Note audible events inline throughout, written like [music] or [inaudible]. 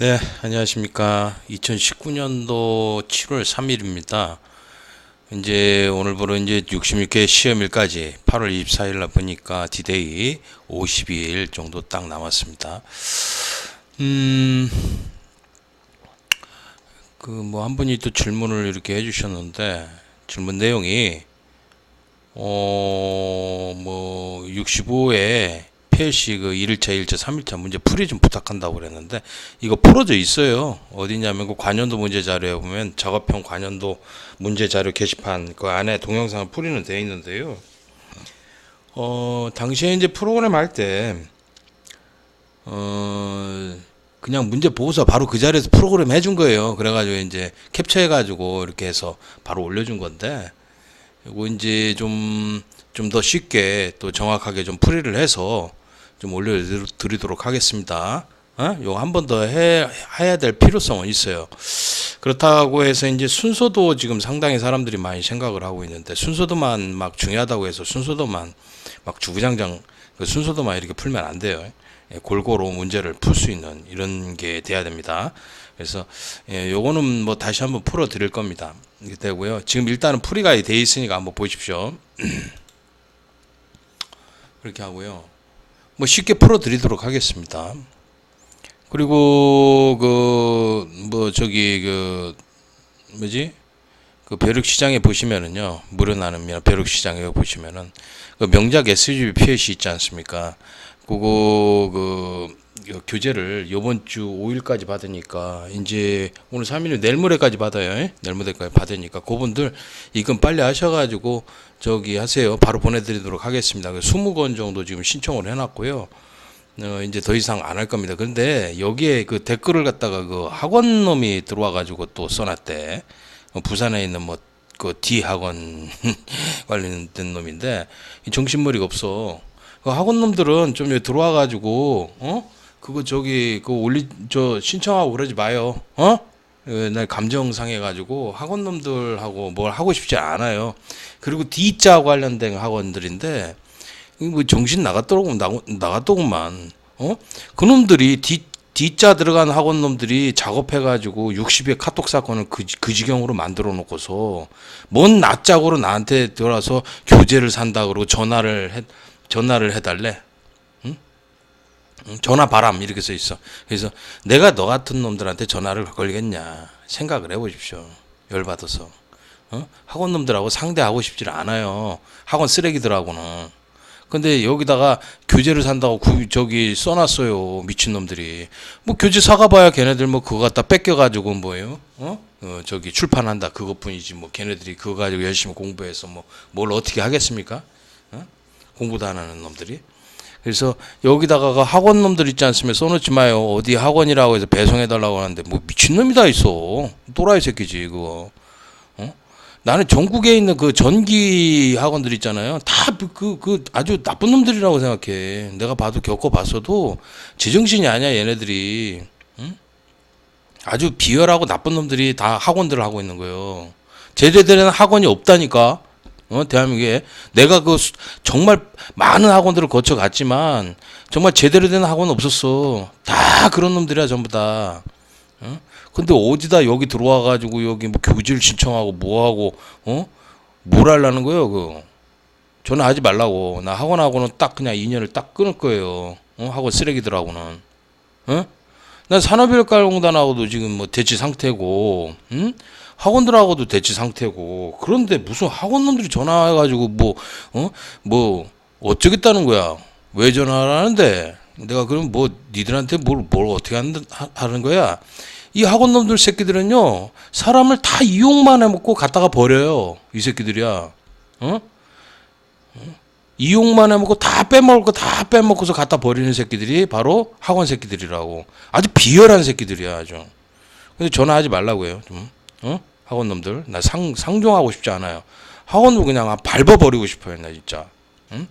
네, 안녕하십니까. 2019년도 7월 3일입니다. 이제 오늘부로 이제 66회 시험일까지 8월 24일 날 보니까 디데이 52일 정도 딱 남았습니다. 음, 그 뭐 한 분이 또 질문을 이렇게 해주셨는데 질문 내용이 어, 뭐 65 회 PLC 그 1일차, 2일차, 3일차 문제 풀이 좀 부탁한다고 그랬는데 이거 풀어져 있어요. 어디냐면 그 관연도 문제 자료에 보면 작업형 관연도 문제 자료 게시판 그 안에 동영상을 풀이는 돼 있는데요. 어, 당시에 이제 프로그램 할 때 어, 그냥 문제 보고서 바로 그 자리에서 프로그램 해준 거예요. 그래가지고 이제 캡처해가지고 이렇게 해서 바로 올려준 건데 이거 이제 좀 좀 더 쉽게 또 정확하게 좀 풀이를 해서 좀 올려드리도록 하겠습니다. 어? 요거 한 번더 해, 해야 될 필요성은 있어요. 그렇다고 해서 이제 순서도 지금 상당히 사람들이 많이 생각을 하고 있는데 순서도만 막 중요하다고 해서 순서도만 막 주구장창 그 순서도만 이렇게 풀면 안 돼요. 예, 골고루 문제를 풀 수 있는 이런 게 돼야 됩니다. 그래서 예, 요거는 뭐 다시 한번 풀어 드릴 겁니다. 이렇게 되고요. 지금 일단은 풀이가 돼 있으니까 한번 보십시오. [clears throat] 그렇게 하고요. 뭐 쉽게 풀어 드리도록 하겠습니다. 그리고 그 뭐 저기 그 뭐지? 그 벼룩 시장에 보시면은요. 나눔이나 벼룩 시장에 보시면은 그 명작 SUV PLC 있지 않습니까? 그거 그, 그 교재를 요번 주 5일까지 받으니까 이제 오늘 3일 내일 모레까지 받아요. 예? 내일 모레까지 받으니까 그분들 이건 빨리 하셔 가지고 저기 하세요. 바로 보내드리도록 하겠습니다. 그 20건 정도 지금 신청을 해놨고요. 어, 이제 더 이상 안 할 겁니다. 그런데 여기에 그 댓글을 갖다가 그 학원 놈이 들어와가지고 또 써놨대. 어, 부산에 있는 뭐 그 D 학원 [laughs] 관련된 놈인데 이 정신머리가 없어. 그 학원 놈들은 좀 여기 들어와가지고 어 그거 저기 그 올리 저 신청하고 그러지 마요. 어? 예, 날 감정 상해가지고 학원 놈들하고 뭘 하고 싶지 않아요. 그리고 D자 관련된 학원들인데 뭐 정신 나가- 나갔더구만. 어? 그놈들이 D D자 들어간 학원 놈들이 작업해가지고 60의 카톡 사건을 그, 그 지경으로 만들어 놓고서 뭔 낯짝으로 나한테 들어와서 교재를 산다 그러고 전화를 해 전화를 해달래. 전화 바람 이렇게 써 있어. 그래서 내가 너 같은 놈들한테 전화를 걸겠냐 생각을 해보십시오. 열 받아서. 어? 학원 놈들하고 상대하고 싶지 않아요. 학원 쓰레기들하고는. 근데 여기다가 교재를 산다고 구, 저기 써놨어요 미친 놈들이 뭐 교재 사가봐야 걔네들 뭐 그거 갖다 뺏겨가지고 뭐예요 어? 어 저기 출판한다 그것뿐이지 뭐 걔네들이 그거 가지고 열심히 공부해서 뭐 뭘 어떻게 하겠습니까 어? 공부도 안 하는 놈들이 그래서 여기다가 그 학원 놈들 있지 않습니까 써놓지 마요 어디 학원이라고 해서 배송해달라고 하는데 뭐 미친 놈이 다 있어 또라이 새끼지 그거 어? 나는 전국에 있는 그 전기 학원들 있잖아요. 다그그 아주 나쁜 놈들이라고 생각해. 내가 봐도 겪어봤어도 제정신이 아니야 얘네들이. 응? 아주 비열하고 나쁜 놈들이 다 학원들을 하고 있는 거예요. 제대로 된 학원이 없다니까. 어, 대한민국에 내가 그 수- 정말 많은 학원들을 거쳐 갔지만 정말 제대로 된 학원 없었어. 다 그런 놈들이야 전부 다. 어? 근데 어디다 여기 들어와 가지고 여기 뭐 교지를 신청하고 뭐 하고 어? 뭘 하려는 거예요, 그거. 저는 하지 말라고. 나 학원하고는 딱 그냥 인연을 딱 끊을 거예요. 어? 학원 쓰레기들하고는. 어? 난 산업인력가공단하고도 지금 뭐 대치 상태고, 응? 학원들하고도 대치 상태고, 그런데 무슨 학원놈들이 전화해가지고 뭐, 어? 뭐, 어쩌겠다는 거야. 왜 전화를 하는데? 내가 그럼 뭐, 니들한테 뭘, 뭘 어떻게 하는, 거야? 이 학원놈들 새끼들은요, 사람을 다 이용만 해먹고 갖다가 버려요. 이 새끼들이야. 어? 이용만 해먹고 다 빼먹을 거 다 빼먹고서 갖다 버리는 새끼들이 바로 학원 새끼들이라고. 아주 비열한 새끼들이야, 아주. 근데 전화하지 말라고요, 좀. 어? 학원 놈들. 나 상, 상종하고 싶지 않아요. 학원도 그냥 밟아 버리고 싶어요, 나 진짜. 응?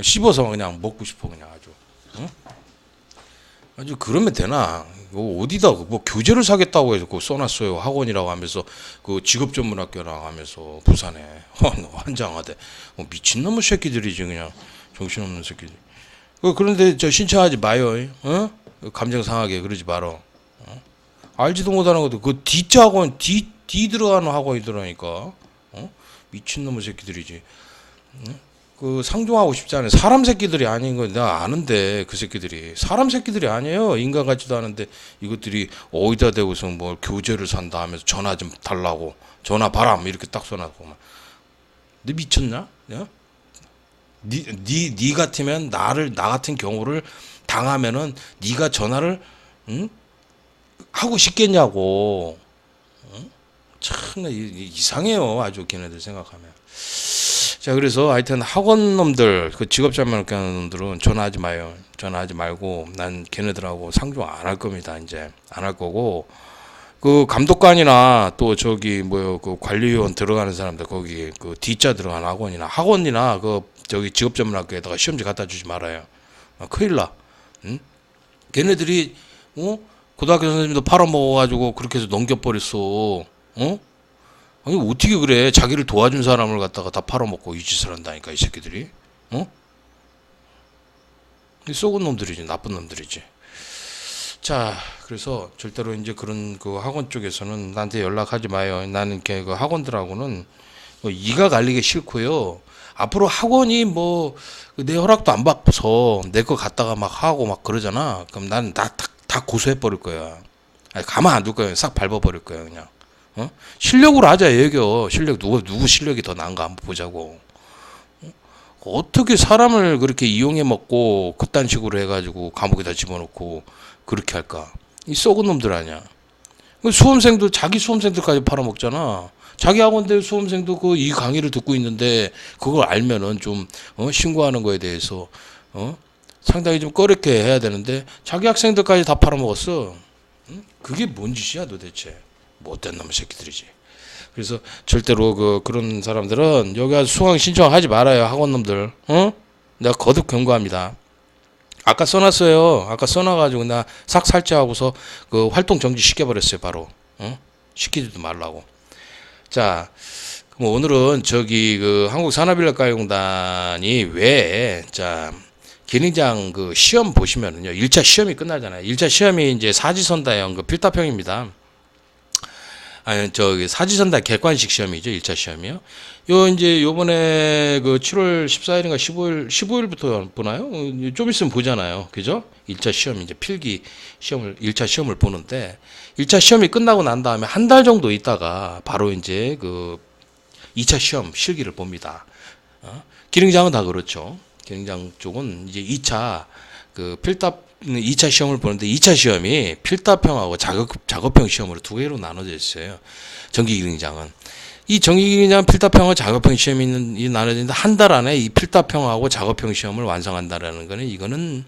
씹어서 그냥 먹고 싶어, 그냥 아주. 응? 아주 그러면 되나? 어디다 뭐 교재를 사겠다고 해서 그거 써놨어요 학원이라고 하면서 그 직업전문학교라고 하면서 부산에 [laughs] 어, 환장하대 뭐 미친놈의 새끼들이지 그냥 정신없는 새끼들 그 그런데 저 신청하지 마요 어 감정 상하게 그러지 말어 어? 알지도 못하는 것도 그 D자 학원 D D 들어가는 학원이더라니까. 어? 미친놈의 새끼들이지. 응? 그 상종하고 싶지 않아요. 사람 새끼들이 아닌 거 내가 아는데 그 새끼들이 사람 새끼들이 아니에요. 인간 같지도 않은데 이것들이 어디다 대고서 뭐 교재를 산다 하면서 전화 좀 달라고 전화 바람 이렇게 딱 써놨고 막. 너 미쳤냐? 야? 니, 니, 니 같으면 나를 나 같은 경우를 당하면은 니가 전화를 응? 하고 싶겠냐고. 응? 참 이상해요. 아주 걔네들 생각하면. 자 그래서 하여튼 학원 놈들 그 직업자만 하는 놈들은 전화하지 마요. 전화하지 말고 난 걔네들하고 상종 안 할 겁니다. 이제 안 할 거고 그 감독관이나 또 저기 뭐요 그 관리위원 들어가는 사람들 거기 그 D자 들어가는 학원이나 학원이나 그 저기 직업 전문학교에다가 시험지 갖다 주지 말아요. 아, 큰일 나. 응? 걔네들이 어 고등학교 선생님도 팔아먹어가지고 그렇게 해서 넘겨버렸어. 어? 아니 어떻게 그래? 자기를 도와준 사람을 갖다가 다 팔아먹고 이 짓을 한다니까 이 새끼들이. 어? 이 썩은 놈들이지 나쁜 놈들이지. 자, 그래서 절대로 이제 그런 그 학원 쪽에서는 나한테 연락하지 마요. 나는 걔그 학원들하고는 뭐 이가 갈리기 싫고요. 앞으로 학원이 뭐 내 허락도 안 받고서 내 거 갖다가 막 하고 막 그러잖아. 그럼 나는 다, 고소해 버릴 거야. 아니, 가만 안 둘 거야. 싹 밟아 버릴 거야, 그냥. 어? 실력으로 하자, 얘겨. 실력 누구 누구 실력이 더 나은가 한번 보자고. 어? 어떻게 사람을 그렇게 이용해 먹고 그딴 식으로 해가지고 감옥에다 집어넣고 그렇게 할까? 이 썩은 놈들 아니야. 그 수험생도 자기 수험생들까지 팔아먹잖아. 자기 학원들 수험생도 그 이 강의를 듣고 있는데 그걸 알면은 좀 어, 신고하는 거에 대해서 어? 상당히 좀 꺼렵게 해야 되는데 자기 학생들까지 다 팔아먹었어. 응? 그게 뭔 짓이야 도대체? 못된 놈의 새끼들이지. 그래서 절대로 그 그런 사람들은 여기 와서 수강 신청하지 말아요 학원 놈들. 어? 내가 거듭 경고합니다. 아까 써놨어요. 아까 써놔가지고 나 싹 살찌하고서 그 활동 정지 시켜버렸어요 바로. 어? 시키지도 말라고. 자, 그럼 오늘은 저기 그 한국 산업인력가용단이 왜, 자, 기능장 그 시험 보시면은요, 1차 시험이 끝나잖아요. 1차 시험이 이제 사지선다형 그 필답형입니다. 아니, 저기 사지선다 객관식 시험이죠, 1차 시험이요. 요 이제 요번에 그 7월 14일인가 15일, 15일부터 보나요? 어, 좀 있으면 보잖아요. 그죠? 1차 시험, 이제 필기 시험을, 1차 시험을 보는데, 1차 시험이 끝나고 난 다음에 한 달 정도 있다가 바로 이제 그 2차 시험 실기를 봅니다. 어? 기능장은 다 그렇죠. 기능장 쪽은 이제 2차 그 필답 2차 시험을 보는데 2차 시험이 필답형하고 작업 작업형 시험으로 두 개로 나눠져 있어요. 전기 기능장은 이 전기 기능장 필답형과 작업형 시험이 있는 이 나눠지는데 한 달 안에 이 필답형하고 작업형 시험을 완성한다라는 거는 이거는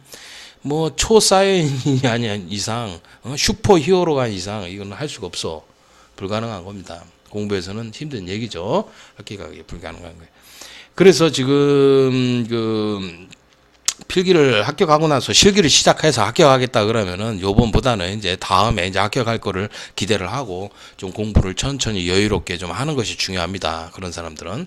뭐 초사이언이 [laughs] 아닌 이상 어? 슈퍼 히어로가 이상 이거는 할 수가 없어 불가능한 겁니다. 공부에서는 힘든 얘기죠. 합격하기 불가능한 거예요. 그래서 지금 그 필기를 합격하고 나서 실기를 시작해서 합격하겠다 그러면은 요번보다는 이제 다음에 이제 합격할 거를 기대를 하고 좀 공부를 천천히 여유롭게 좀 하는 것이 중요합니다. 그런 사람들은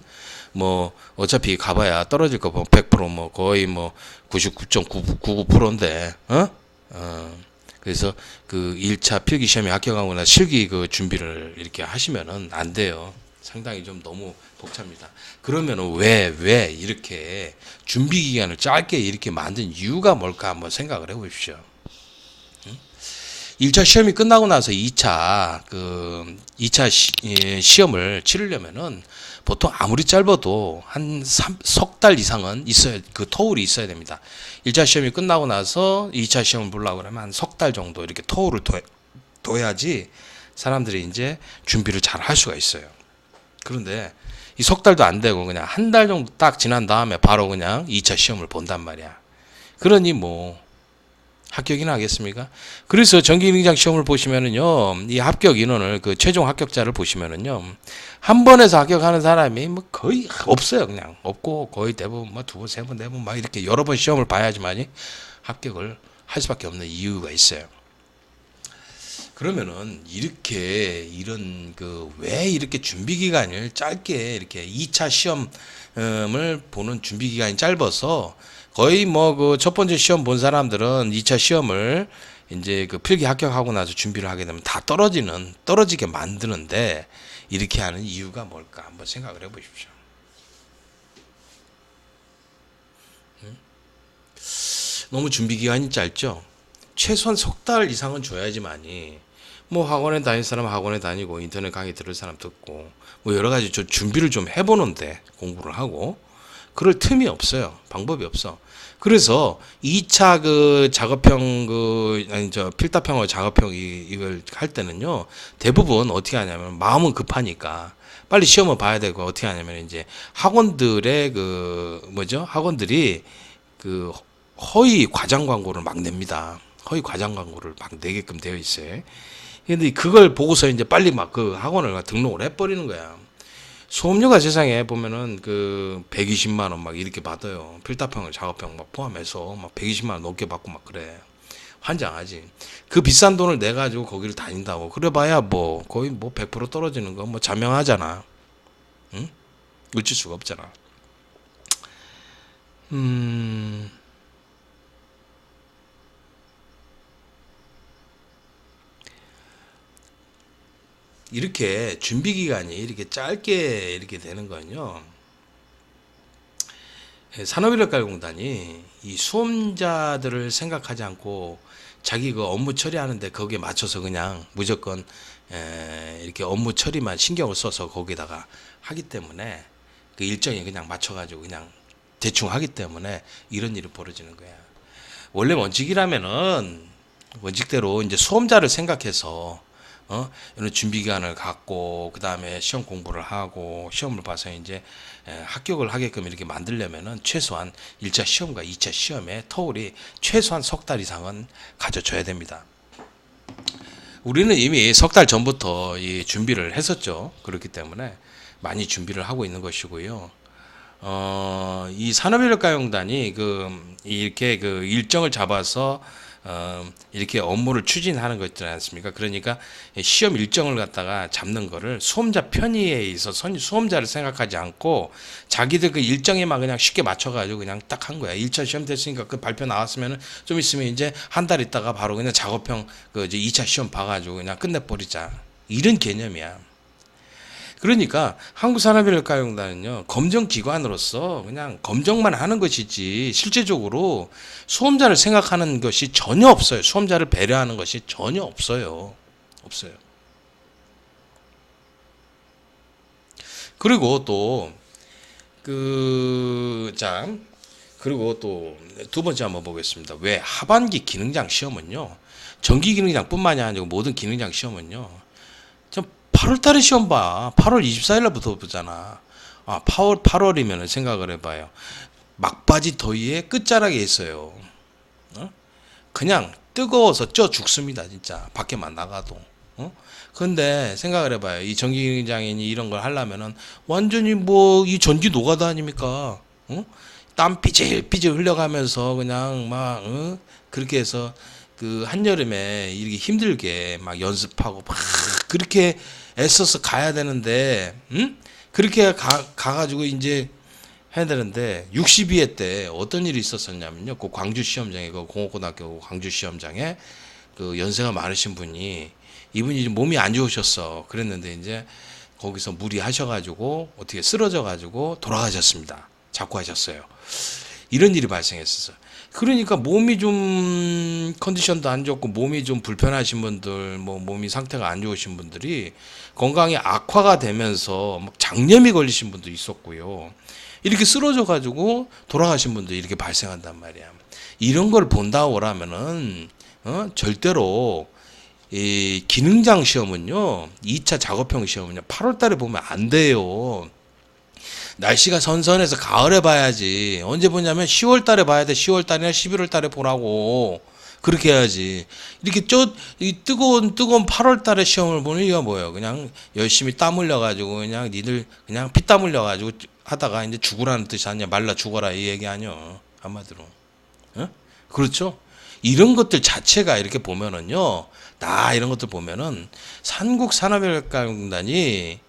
뭐 어차피 가봐야 떨어질 거 100%뭐 거의 뭐 99.99%인데 어? 어. 그래서 그 1차 필기 시험에 합격하거나 실기 그 준비를 이렇게 하시면은 안 돼요. 상당히 좀 너무 벅찹니다. 그러면은 왜, 왜 이렇게 준비 기간을 짧게 이렇게 만든 이유가 뭘까 한번 생각을 해 보십시오. 1차 시험이 끝나고 나서 2차 그 2차 시, 예, 시험을 치르려면은 보통 아무리 짧아도 한 석 달 이상은 있어야 그 터울이 있어야 됩니다. 1차 시험이 끝나고 나서 2차 시험을 보려고 그러면 한 석 달 정도 이렇게 터울을 둬, 둬야지 사람들이 이제 준비를 잘 할 수가 있어요. 그런데 이 석 달도 안 되고 그냥 한 달 정도 딱 지난 다음에 바로 그냥 2차 시험을 본단 말이야. 그러니 뭐 합격이나 하겠습니까? 그래서 전기능장 시험을 보시면은요, 이 합격 인원을 그 최종 합격자를 보시면은요, 한 번에서 합격하는 사람이 뭐 거의 없어요, 그냥 없고 거의 대부분 뭐두 번, 세 번, 네 번 막 이렇게 여러 번 시험을 봐야지만이 합격을 할 수밖에 없는 이유가 있어요. 그러면은 이렇게 이런 그 왜 이렇게 준비 기간을 짧게 이렇게 2차 시험을 보는 준비 기간이 짧아서 거의 뭐 그 첫 번째 시험 본 사람들은 2차 시험을 이제 그 필기 합격하고 나서 준비를 하게 되면 다 떨어지는 떨어지게 만드는데 이렇게 하는 이유가 뭘까 한번 생각을 해 보십시오. 음? 너무 준비 기간이 짧죠. 최소한 석 달 이상은 줘야지만이 뭐 학원에 다닐 사람 학원에 다니고 인터넷 강의 들을 사람 듣고 뭐 여러 가지 좀 준비를 좀 해보는데 공부를 하고 그럴 틈이 없어요. 방법이 없어. 그래서 2차 그 작업형 그 아니 저 필답형과 작업형 이 이걸 할 때는요 대부분 어떻게 하냐면 마음은 급하니까 빨리 시험을 봐야 되고 어떻게 하냐면 이제 학원들의 그 뭐죠 학원들이 그 허위 과장 광고를 막 냅니다. 허위 과장 광고를 막 내게끔 되어 있어요. 근데 그걸 보고서 이제 빨리 막 그 학원을 등록을 해버리는 거야. 수업료가 세상에 보면은 그 120만 원 막 이렇게 받아요. 필답형을 작업형 막 포함해서 막 120만 원 넘게 받고 막 그래. 환장하지. 그 비싼 돈을 내 가지고 거기를 다닌다고. 그래 봐야 뭐 거의 뭐 100% 떨어지는 거 뭐 자명하잖아. 응? 어쩔 수가 없잖아. 음. 이렇게 준비 기간이 이렇게 짧게 이렇게 되는 건요. 예, 산업인력가공단이 이 수험자들을 생각하지 않고 자기 그 업무 처리하는데 거기에 맞춰서 그냥 무조건 에, 이렇게 업무 처리만 신경을 써서 거기다가 하기 때문에 그 일정에 그냥 맞춰가지고 그냥 대충 하기 때문에 이런 일이 벌어지는 거야. 원래 원칙이라면은 원칙대로 이제 수험자를 생각해서 어 이런 준비 기간을 갖고 그 다음에 시험 공부를 하고 시험을 봐서 이제 에, 합격을 하게끔 이렇게 만들려면은 최소한 1차 시험과 2차 시험에 터울이 최소한 석 달 이상은 가져줘야 됩니다. 우리는 이미 석 달 전부터 이 준비를 했었죠. 그렇기 때문에 많이 준비를 하고 있는 것이고요. 어, 이 산업인력가용단이 그 이렇게 그 일정을 잡아서 어, 이렇게 업무를 추진하는 거 있지 않습니까? 그러니까 시험 일정을 갖다가 잡는 거를 수험자 편의에 있어서 수험자를 생각하지 않고 자기들 그 일정에만 그냥 쉽게 맞춰가지고 그냥 딱 한 거야. 1차 시험 됐으니까 그 발표 나왔으면은 좀 있으면 이제 한 달 있다가 바로 그냥 작업형 그 이제 2차 시험 봐가지고 그냥 끝내버리자. 이런 개념이야. 그러니까 한국산업인력가용단은요 검정기관으로서 그냥 검정만 하는 것이지 실제적으로 수험자를 생각하는 것이 전혀 없어요. 수험자를 배려하는 것이 전혀 없어요. 없어요. 그리고 또 그, 자, 그리고 또 두 번째 한번 보겠습니다. 왜 하반기 기능장 시험은요, 전기 기능장뿐만이 아니고 모든 기능장 시험은요, 8월 달에 시험 봐. 8월 24일 날부터 보잖아. 아, 8월, 8월이면 생각을 해봐요. 막바지 더위에 끝자락에 있어요. 어? 그냥 뜨거워서 쪄 죽습니다, 진짜. 밖에만 나가도. 어? 근데 생각을 해봐요. 이 전기장인이 이런 걸 하려면은 완전히 뭐 이 전기 노가다 아닙니까? 어? 땀 삐질삐질 흘려가면서 그냥 막 어? 그렇게 해서 그 한여름에 이렇게 힘들게 막 연습하고 막 그렇게 애써서 가야 되는데, 응? 그렇게 가, 가가지고 이제 해야 되는데, 62회 때 어떤 일이 있었었냐면요. 그 광주 시험장에, 그 공업고등학교 광주 시험장에 그 연세가 많으신 분이 이분이 몸이 안 좋으셨어. 그랬는데 이제 거기서 무리하셔가지고 어떻게 쓰러져가지고 돌아가셨습니다. 자꾸 하셨어요. 이런 일이 발생했었어요. 그러니까 몸이 좀 컨디션도 안 좋고 몸이 좀 불편하신 분들, 뭐 몸이 상태가 안 좋으신 분들이 건강이 악화가 되면서 막 장염이 걸리신 분도 있었고요. 이렇게 쓰러져 가지고 돌아가신 분도 이렇게 발생한단 말이야. 이런 걸 본다 오라면은 어? 절대로 이 기능장 시험은요, 2차 작업형 시험은요, 8월 달에 보면 안 돼요. 날씨가 선선해서 가을에 봐야지. 언제 보냐면 10월 달에 봐야 돼. 10월 달이나 11월 달에 보라고. 그렇게 해야지. 이렇게 저, 이 뜨거운, 뜨거운 8월 달에 시험을 보는 이유가 뭐예요? 그냥 열심히 땀 흘려가지고, 그냥 니들 그냥 피 땀 흘려가지고 하다가 이제 죽으라는 뜻이 아니야. 말라 죽어라. 이 얘기 아니요. 한마디로. 어? 그렇죠? 이런 것들 자체가 이렇게 보면은요, 나 이런 것들 보면은 산국 산업인력가공단이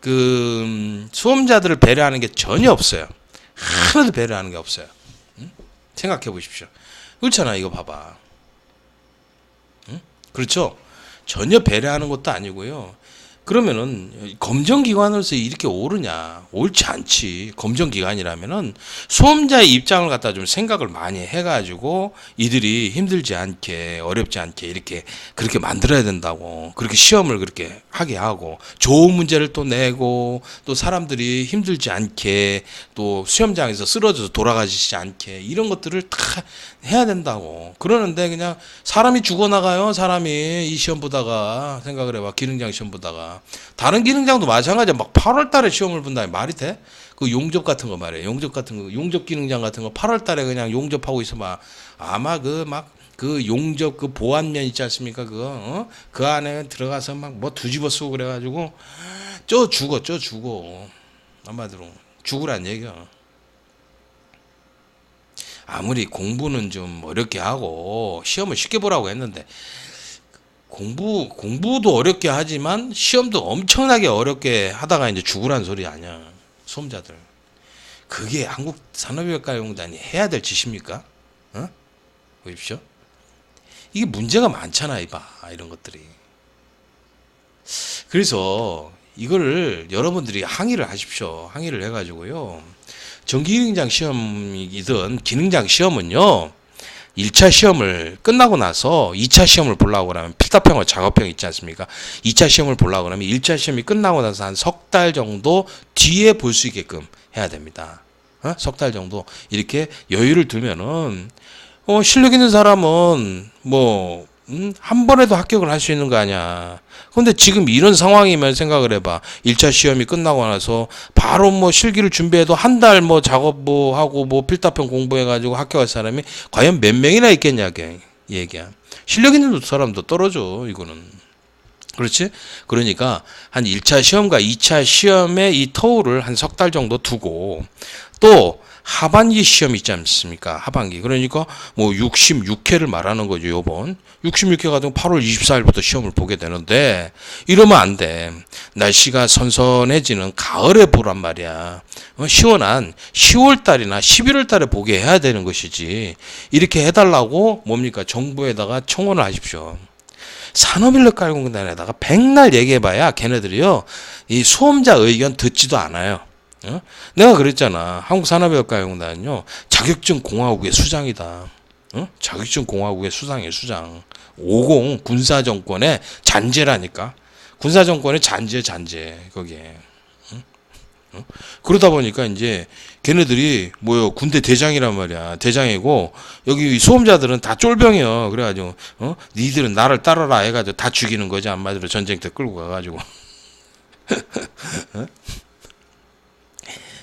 그 음, 수험자들을 배려하는 게 전혀 없어요. 하나도 배려하는 게 없어요. 응? 생각해 보십시오. 그렇잖아, 이거 봐봐. 그렇죠? 전혀 배려하는 것도 아니고요. 그러면은 검정기관으로서 이렇게 오르냐? 옳지 않지. 검정기관이라면은 수험자의 입장을 갖다 좀 생각을 많이 해가지고 이들이 힘들지 않게 어렵지 않게 이렇게 그렇게 만들어야 된다고. 그렇게 시험을 그렇게 하게 하고 좋은 문제를 또 내고 또 사람들이 힘들지 않게 또 시험장에서 쓰러져서 돌아가시지 않게 이런 것들을 다 해야 된다고. 그러는데 그냥 사람이 죽어나가요. 사람이 이 시험 보다가 생각을 해봐. 기능장 시험 보다가. 다른 기능장도 마찬가지야. 막 8월 달에 시험을 본다니 말이 돼? 그 용접 같은 거 말이에요. 용접 같은 거, 용접 기능장 같은 거 8월 달에 그냥 용접하고 있으면 아마 그 막 그 용접 그 보안면 있지 않습니까? 그거 어? 그 안에 들어가서 막 뭐 뒤집어 쓰고 그래가지고 쪄 죽어, 쪄 죽어. 한마디로 죽으란 얘기야. 아무리 공부는 좀 어렵게 하고 시험을 쉽게 보라고 했는데 공부 공부도 어렵게 하지만 시험도 엄청나게 어렵게 하다가 이제 죽으란 소리 아니야 수험자들. 그게 한국 산업인과용단이 해야 될 짓입니까? 어? 보십시오. 이게 문제가 많잖아 이봐 이런 것들이. 그래서 이거를 여러분들이 항의를 하십시오. 항의를 해가지고요 전기기능장 시험이든 기능장 시험은요 1차 시험을 끝나고 나서 2차 시험을 보려고 그러면 필답형과 작업형 있지 않습니까? 2차 시험을 보려고 그러면 1차 시험이 끝나고 나서 한 석 달 정도 뒤에 볼 수 있게끔 해야 됩니다. 어? 석달 정도 이렇게 여유를 두면은 어, 실력 있는 사람은 뭐 음, 한 번에도 합격을 할 수 있는 거 아니야. 근데 지금 이런 상황이면 생각을 해봐. 1차 시험이 끝나고 나서 바로 뭐 실기를 준비해도 한 달 뭐 작업 뭐 하고 뭐 필답형 공부해가지고 합격할 사람이 과연 몇 명이나 있겠냐, 게 얘기야. 실력 있는 사람도 떨어져, 이거는. 그렇지? 그러니까 한 1차 시험과 2차 시험의 이 터울을 한 석 달 정도 두고 또 하반기 시험 있지 않습니까? 하반기. 그러니까 뭐 66회를 말하는 거죠, 요번. 66회 같은 8월 24일부터 시험을 보게 되는데 이러면 안 돼. 날씨가 선선해지는 가을에 보란 말이야. 어, 시원한 10월 달이나 11월 달에 보게 해야 되는 것이지. 이렇게 해 달라고 뭡니까? 정부에다가 청원을 하십시오. 산업인력가공단에다가 백날 얘기해봐야 걔네들이요 이 수험자 의견 듣지도 않아요. 어? 내가 그랬잖아. 한국 산업인력가공단은요 자격증 공화국의 수장이다. 어? 자격증 공화국의 수장이에요 수장. 50 군사 정권의 잔재라니까. 군사 정권의 잔재 잔재 거기에. 어? 그러다 보니까 이제 걔네들이 뭐요 군대 대장이란 말이야 대장이고 여기 수험자들은 다 쫄병이요 그래가지고 어 니들은 나를 따라라 해가지고 다 죽이는 거지 한마디로 전쟁터 끌고 가가지고 [laughs] 어?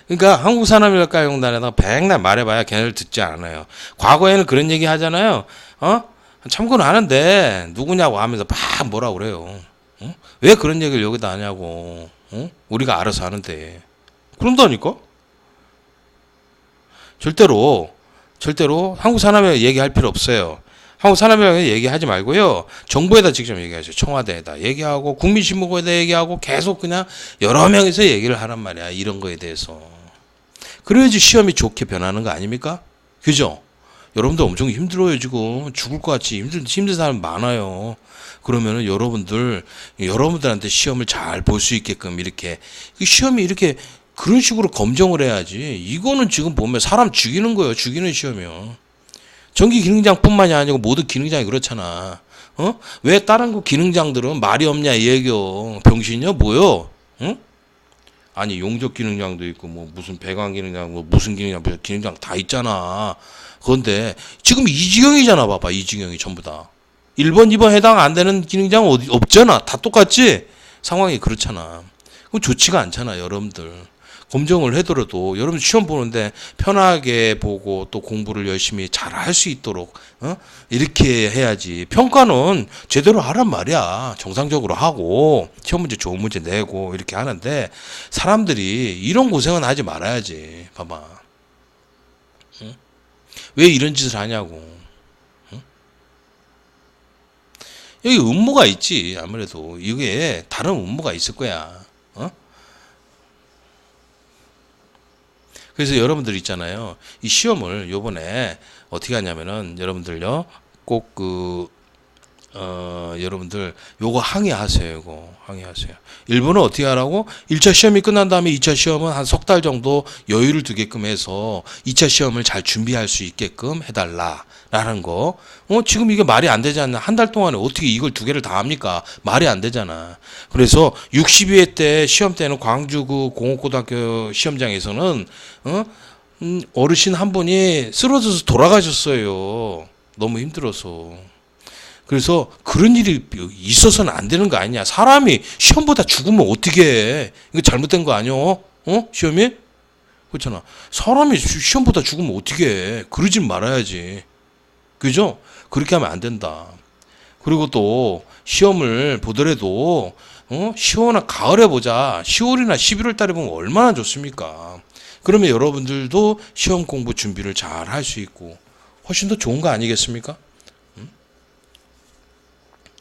그러니까 한국 산업인력가용단에다가 백날 말해봐야 걔네를 듣지 않아요 과거에는 그런 얘기 하잖아요 어 참고는 하는데 누구냐고 하면서 막 뭐라 그래요 어? 왜 그런 얘기를 여기다 하냐고 어? 우리가 알아서 하는데 그런다니까? 절대로 절대로 한국 산업에 얘기할 필요 없어요. 한국 산업에 얘기하지 말고요. 정부에다 직접 얘기하세요. 청와대에다 얘기하고 국민신문고에다 얘기하고 계속 그냥 여러 명이서 얘기를 하란 말이야. 이런 거에 대해서. 그래야지 시험이 좋게 변하는 거 아닙니까? 그죠? 여러분들 엄청 힘들어요 지금 죽을 것 같이 힘들 힘든 사람 많아요. 그러면은 여러분들 여러분들한테 시험을 잘 볼 수 있게끔 이렇게 이 시험이 이렇게 그런 식으로 검정을 해야지. 이거는 지금 보면 사람 죽이는 거예요. 죽이는 시험이요. 전기 기능장뿐만이 아니고 모든 기능장이 그렇잖아. 어? 왜 다른 거 기능장들은 말이 없냐 이 얘기요. 병신이야 뭐요? 응? 아니 용접 기능장도 있고 뭐 무슨 배관 기능장 뭐 무슨 기능장 뭐 기능장 다 있잖아. 그런데 지금 이지경이잖아 봐봐 이지경이 전부 다. 1번 2번 해당 안 되는 기능장 어디 없잖아. 다 똑같지? 상황이 그렇잖아. 그럼 좋지가 않잖아 여러분들. 검정을 해더라도 여러분 시험 보는데 편하게 보고 또 공부를 열심히 잘 할 수 있도록 어? 이렇게 해야지. 평가는 제대로 하란 말이야. 정상적으로 하고 시험 문제 좋은 문제 내고 이렇게 하는데 사람들이 이런 고생은 하지 말아야지. 봐봐. 응? 왜 이런 짓을 하냐고. 응? 여기 음모가 있지 아무래도. 이게 다른 음모가 있을 거야 어? 그래서 여러분들 있잖아요. 이 시험을 요번에 어떻게 하냐면은 여러분들요. 꼭 그 어, 여러분들 요거 항의하세요. 이거 항의하세요. 일본은 어떻게 하라고? 1차 시험이 끝난 다음에 2차 시험은 한 석 달 정도 여유를 두게끔 해서 2차 시험을 잘 준비할 수 있게끔 해달라. 라는 거. 어, 지금 이게 말이 안 되지 않나? 한 달 동안에 어떻게 이걸 두 개를 다 합니까? 말이 안 되잖아. 그래서 62회 때 시험 때는 광주 그 공업고등학교 시험장에서는, 어, 음, 어르신 한 분이 쓰러져서 돌아가셨어요. 너무 힘들어서. 그래서 그런 일이 있어서는 안 되는 거 아니냐. 사람이 시험보다 죽으면 어떻게 해. 이거 잘못된 거 아니야? 어? 시험이? 그렇잖아. 사람이 시- 시험보다 죽으면 어떻게 해. 그러진 말아야지. 그죠? 그렇게 하면 안 된다. 그리고 또 시험을 보더라도 어? 10월이나 가을에 보자. 10월이나 11월 달에 보면 얼마나 좋습니까? 그러면 여러분들도 시험 공부 준비를 잘 할 수 있고 훨씬 더 좋은 거 아니겠습니까?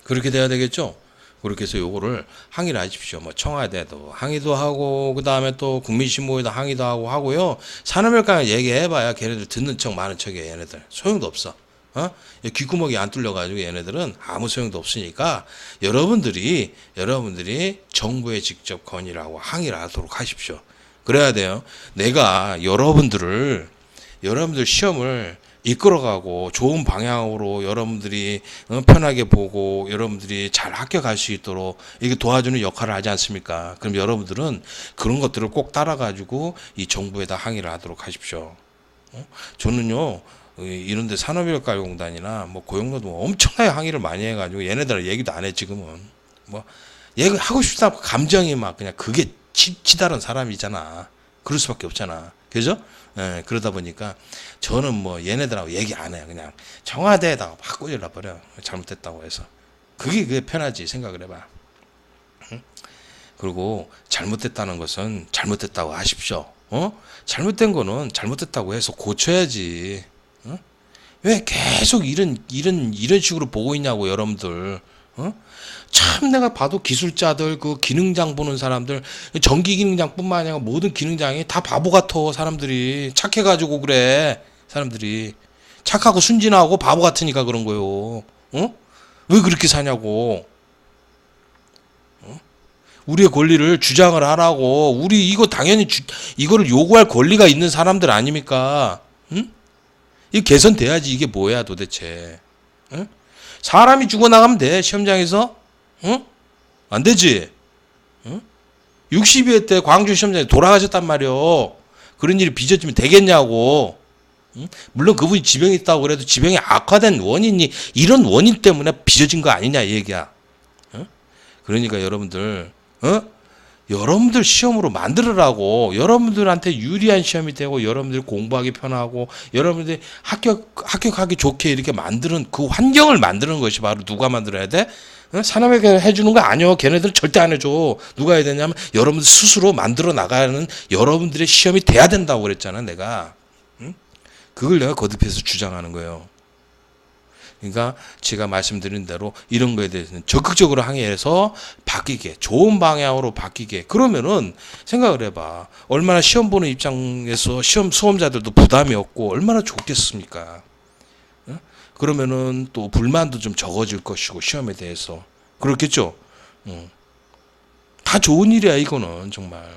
음? 그렇게 돼야 되겠죠? 그렇게 해서 요거를 항의를 하십시오. 뭐 청와대도 항의도 하고 그 다음에 또 국민신문에도 항의도 하고 하고요. 산업일까 얘기해봐야 걔네들 듣는 척 많은 척이에요. 얘네들 소용도 없어. 어? 귓구멍이 안 뚫려가지고 얘네들은 아무 소용도 없으니까 여러분들이 여러분들이 정부에 직접 건의를 하고 항의를 하도록 하십시오. 그래야 돼요. 내가 여러분들을 여러분들 시험을 이끌어가고 좋은 방향으로 여러분들이 어, 편하게 보고 여러분들이 잘 합격할 수 있도록 이게 도와주는 역할을 하지 않습니까? 그럼 여러분들은 그런 것들을 꼭 따라가지고 이 정부에다 항의를 하도록 하십시오. 어? 저는요 이- 이런데 산업인력가공단이나 뭐 고용노동 엄청나게 항의를 많이 해가지고 얘네들 얘기도 안 해 지금은 뭐 얘기 하고 싶다 감정이 막 그냥 그게 치, 치다른 사람이잖아 그럴 수밖에 없잖아 그죠? 예, 그러다 보니까 저는 뭐 얘네들하고 얘기 안 해요 그냥 청와대에다가 막 꼬질러 버려 잘못됐다고 해서 그게 그게 편하지 생각을 해봐 응? 그리고 잘못됐다는 것은 잘못됐다고 하십시오 어? 잘못된 거는 잘못됐다고 해서 고쳐야지 어? 왜 계속 이런 이런 이런 식으로 보고 있냐고 여러분들 어? 참 내가 봐도 기술자들 그 기능장 보는 사람들 전기 기능장뿐만 아니라 모든 기능장이 다 바보 같아 사람들이 착해가지고 그래 사람들이 착하고 순진하고 바보 같으니까 그런 거요 어? 왜 그렇게 사냐고 어? 우리의 권리를 주장을 하라고 우리 이거 당연히 주, 이거를 요구할 권리가 있는 사람들 아닙니까 응? 이 개선돼야지 이게 뭐야 도대체 응? 사람이 죽어나가면 돼 시험장에서 응? 안 되지 응? 62회 때 광주 시험장에 돌아가셨단 말이오 그런 일이 빚어지면 되겠냐고 응? 물론 그분이 지병이 있다고 그래도 지병이 악화된 원인이 이런 원인 때문에 빚어진 거 아니냐 이 얘기야 응? 그러니까 여러분들 어? 여러분들 시험으로 만들으라고 여러분들한테 유리한 시험이 되고 여러분들이 공부하기 편하고 여러분들이 합격 합격하기 좋게 이렇게 만드는 그 환경을 만드는 것이 바로 누가 만들어야 돼? 어? 산업에게 해주는 거 아니요. 걔네들 절대 안 해줘. 누가 해야 되냐면 여러분들 스스로 만들어 나가는 여러분들의 시험이 돼야 된다고 그랬잖아. 내가 응? 그걸 내가 거듭해서 주장하는 거예요. 그러니까 제가 말씀드린 대로 이런 거에 대해서는 적극적으로 항의해서 바뀌게 좋은 방향으로 바뀌게 그러면은 생각을 해봐 얼마나 시험 보는 입장에서 시험 수험자들도 부담이 없고 얼마나 좋겠습니까 응? 그러면은 또 불만도 좀 적어질 것이고 시험에 대해서 그렇겠죠 응. 다 좋은 일이야 이거는 정말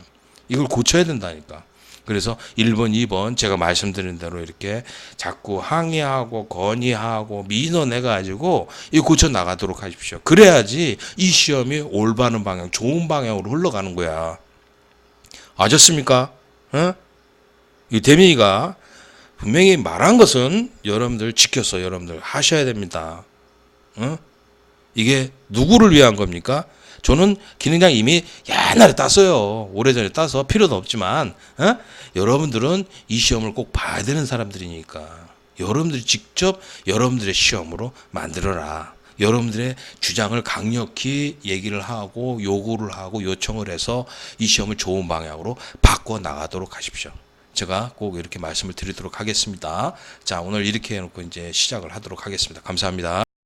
이걸 고쳐야 된다니까 그래서 1번, 2번 제가 말씀드린 대로 이렇게 자꾸 항의하고 건의하고 민원해 가지고 이 고쳐 나가도록 하십시오. 그래야지 이 시험이 올바른 방향, 좋은 방향으로 흘러가는 거야. 아셨습니까? 어? 이 대민이가 분명히 말한 것은 여러분들 지켜서 여러분들 하셔야 됩니다. 어? 이게 누구를 위한 겁니까? 저는 기능장 이미 옛날에 땄어요. 오래전에 따서 필요도 없지만 어? 여러분들은 이 시험을 꼭 봐야 되는 사람들이니까 여러분들이 직접 여러분들의 시험으로 만들어라. 여러분들의 주장을 강력히 얘기를 하고 요구를 하고 요청을 해서 이 시험을 좋은 방향으로 바꿔 나가도록 하십시오. 제가 꼭 이렇게 말씀을 드리도록 하겠습니다. 자, 오늘 이렇게 해놓고 이제 시작을 하도록 하겠습니다. 감사합니다.